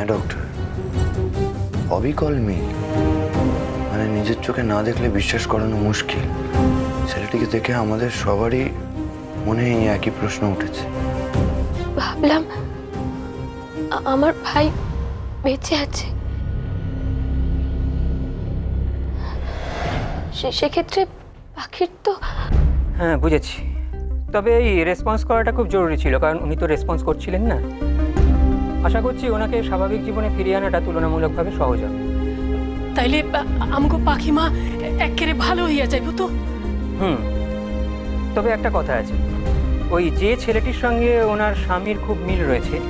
হ্যাঁ ডক্টর অবিকল মেয়ে মানে নিজের চোখে না দেখলে বিশ্বাস করানো মুশকিল। ছেলেটিকে দেখে আমাদের সবারই মনে এই একই প্রশ্ন উঠেছে। ভাবলাম আমার ভাই বেঁচে আছে। সে- সেক্ষেত্রে পাখির তো হ্যাঁ বুঝেছি। তবে এই রেসপন্স করাটা খুব জরুরি ছিল কারণ উনি তো রেসপন্স করছিলেন না। আশা করছি ওনাকে স্বাভাবিক জীবনে ফিরিয়ে আনাটা তুলনামূলকভাবে সহজ হবে। তাইলে আমগো পাখিমা একেবারে ভালো হইয়া যাইব তো? হুম। তবে একটা কথা আছে। ওই যে ছেলেটির সঙ্গে ওনার স্বামীর খুব মিল রয়েছে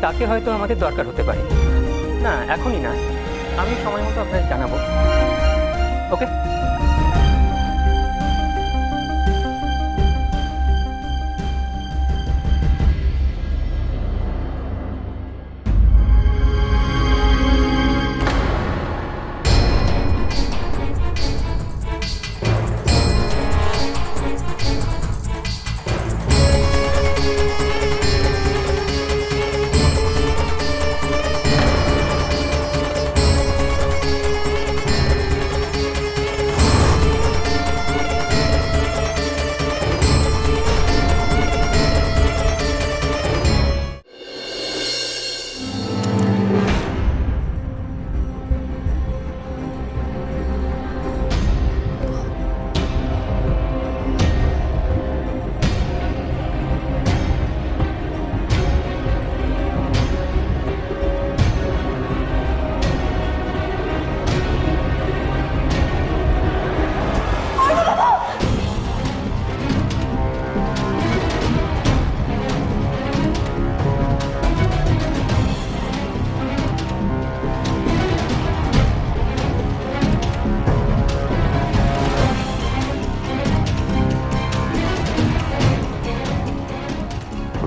তাকে হয়তো আমাদের দরকার হতে পারে। না এখনই না। আমি সময় মতো আপনাকে জানাব। ওকে?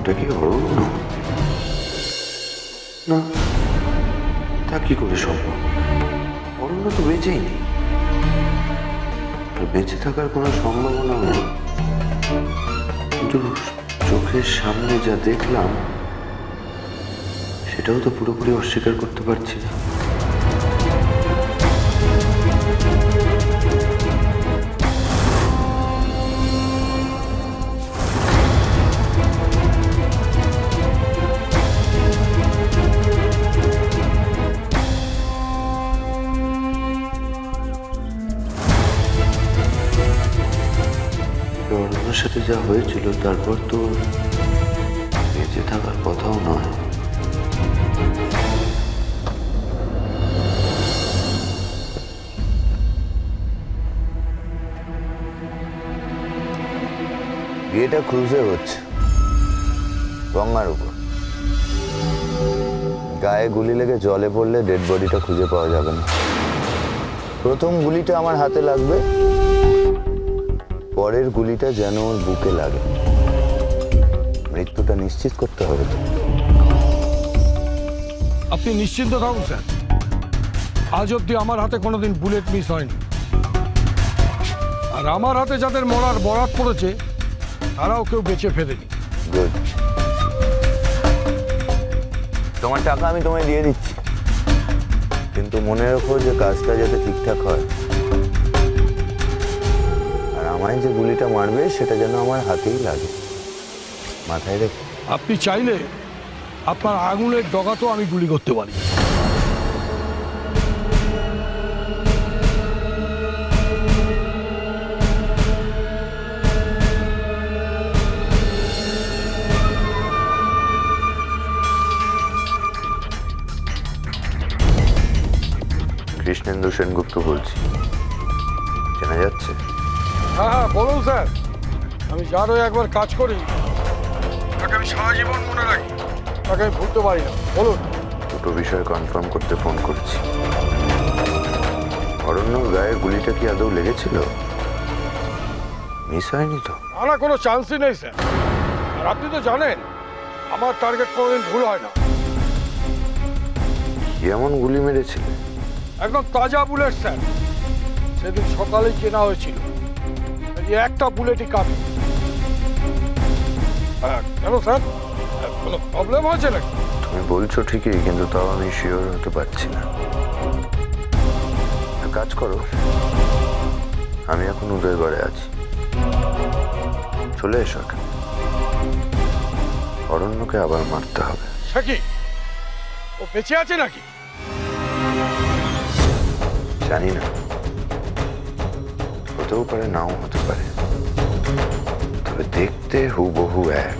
ওটা কি অরণ্য না। তা কি করে সম্ভব? অরণ্য তো বেঁচেই নেই বেঁচে থাকার কোনো সম্ভাবনা নেই। কিন্তু চোখের সামনে যা দেখলাম, সেটাও তো পুরোপুরি অস্বীকার করতে পারছি না। সাথে যা হয়েছিল, তারপর তো বেঁচে থাকার কথাও নয়। বিয়েটা ক্রুজে হচ্ছে, গঙ্গার উপর। গায়ে গুলি লেগে জলে পড়লে ডেড বডিটা খুঁজে পাওয়া যাবে না। প্রথম গুলিটা আমার হাতে লাগবে পরের গুলিটা যেন ওর বুকে লাগে। মৃত্যুটা নিশ্চিত করতে হবে তো। আপনি নিশ্চিন্ত থাকুন স্যার। আজ অব্দি আমার হাতে কোনোদিন বুলেট মিস হয়নি। আর আমার হাতে যাদের মরার বরাত পড়েছে তারাও কেউ বেঁচে গুড তোমার টাকা আমি তোমায় দিয়ে দিচ্ছি। কিন্তু মনে রেখো যে কাজটা যাতে ঠিকঠাক হয়। আমায় যে গুলিটা মারবে সেটা যেন আমার হাতেই লাগে। মাথায় রেখে। আপনি চাইলে আপনার আঙুলের ডগাতেও আমি গুলি করতে পারি। কৃষ্ণেন্দু সেনগুপ্ত বলছি। চেনা যাচ্ছে? হ্যাঁ হ্যাঁ বলুন স্যার। আমি যার হয়ে একবার কাজ করি। তাকে আমি সারা জীবন মনে রাখি। তাকে আমি ভুলতে পারি না। বলুন। দুটো বিষয় কনফার্ম করতে ফোন করছি। অরণ্যর গায়ে গুলিটা কি আদৌ লেগেছিল? মিস হয়নি তো? না কোনো চান্সই নেই স্যার। আর আপনি তো জানেন আমার টার্গেট কোনোদিন ভুল হয় না। কি এমন গুলি মেরেছিল? একদম তাজা বুলেট স্যার। সেদিন সকালেই কেনা হয়েছিল। একটা বুলেটই কাটে হ্যাঁ কেন স্যার? কোনো প্রবলেম হয়েছে নাকি? তুমি বলছো ঠিকই কিন্তু তাও আমি শিওর হতে পারছি না। কাজ করো। আমি এখন উদয়গড়ে আছি। চলে এসো এখানে। অরণ্যকে আবার মারতে হবে। সে কি? ও বেঁচে আছে নাকি? জানি না। হতেও পারে নাও হতে পারে। তবে দেখতে হুবহু এক।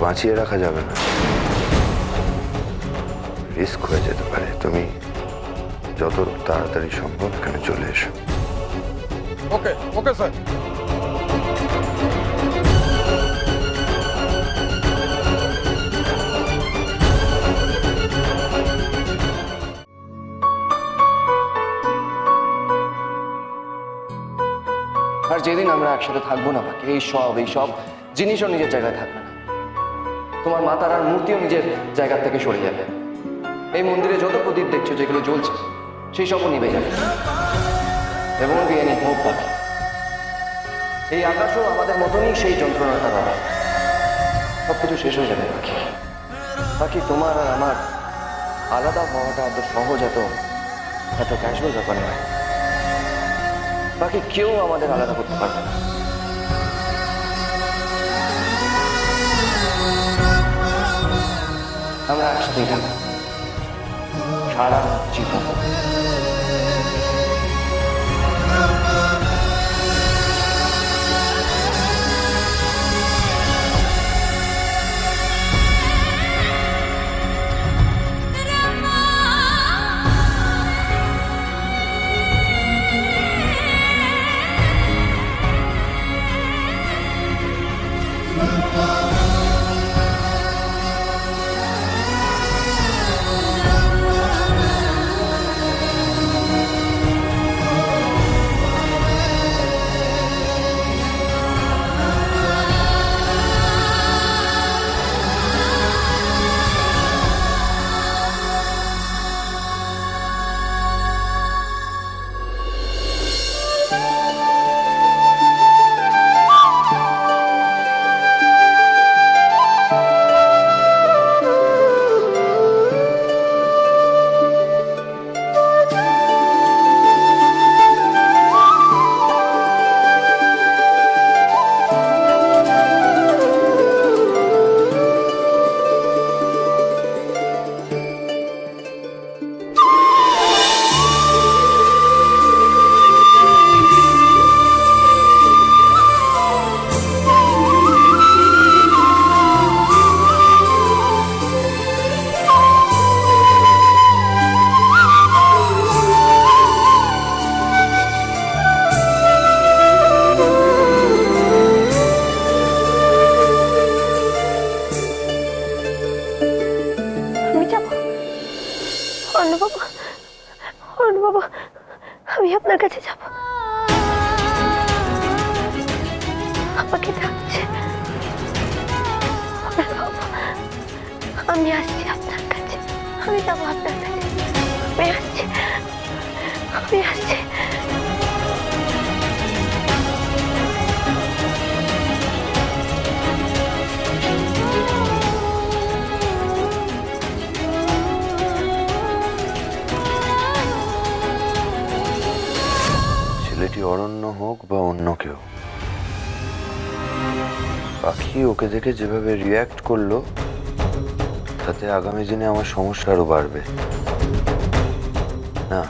বাঁচিয়ে রাখা যাবে না। রিস্ক হয়ে যেতে পারে। তুমি যত তাড়াতাড়ি সম্ভব এখানে চলে এসো। Okay okay sir. যেদিন আমরা একসাথে থাকব না, বাকি এই সব এই সব জিনিসও নিজের জায়গায় থাকবে না। তোমার মা তারার মূর্তিও নিজের জায়গা থেকে সরে যাবে। এই মন্দিরে যত প্রদীপ দেখছ, যেগুলো জ্বলছে, সেই সবও নিভে যাবে। এবং বিয়ে নেই হোক বাকি এই আকাশও আমাদের মতনই সেই যন্ত্রণাটা পাবে। সব কিছু শেষ হয়ে যাবে, বাকি। বাকি তোমার আর আমার আলাদা হওয়াটা এত সহজ, এত এত ক্যাশুয়াল ব্যাপার নয়। বাকি কেউ আমাদের আলাদা করতে পারবে না। আমরা একসাথেই থাকব সারা জীবন। আমি আসছি আপনার কাছে। আমি যাব আপনার কাছে। আমি আসছি। আমি আসছি। ছেলেটি অরণ্য হোক বা অন্য কেউ। পাখি ওকে দেখে যেভাবে রিয়্যাক্ট করল তাতে আগামী দিনে আমার সমস্যা আরও বাড়বে। না।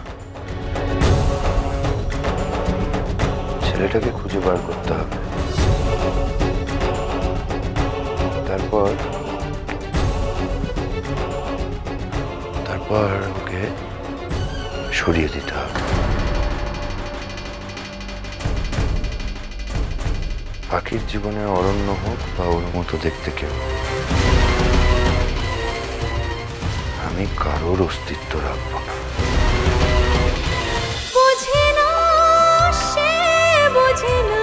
ছেলেটাকে খুঁজে বার করতে হবে। তারপর? তারপর ওকে সরিয়ে দিতে হবে। পাখির জীবনে অরণ্য হোক বা ওর মতো দেখতে কেউ। আমি কারোর অস্তিত্ব রাখব না। বোঝে না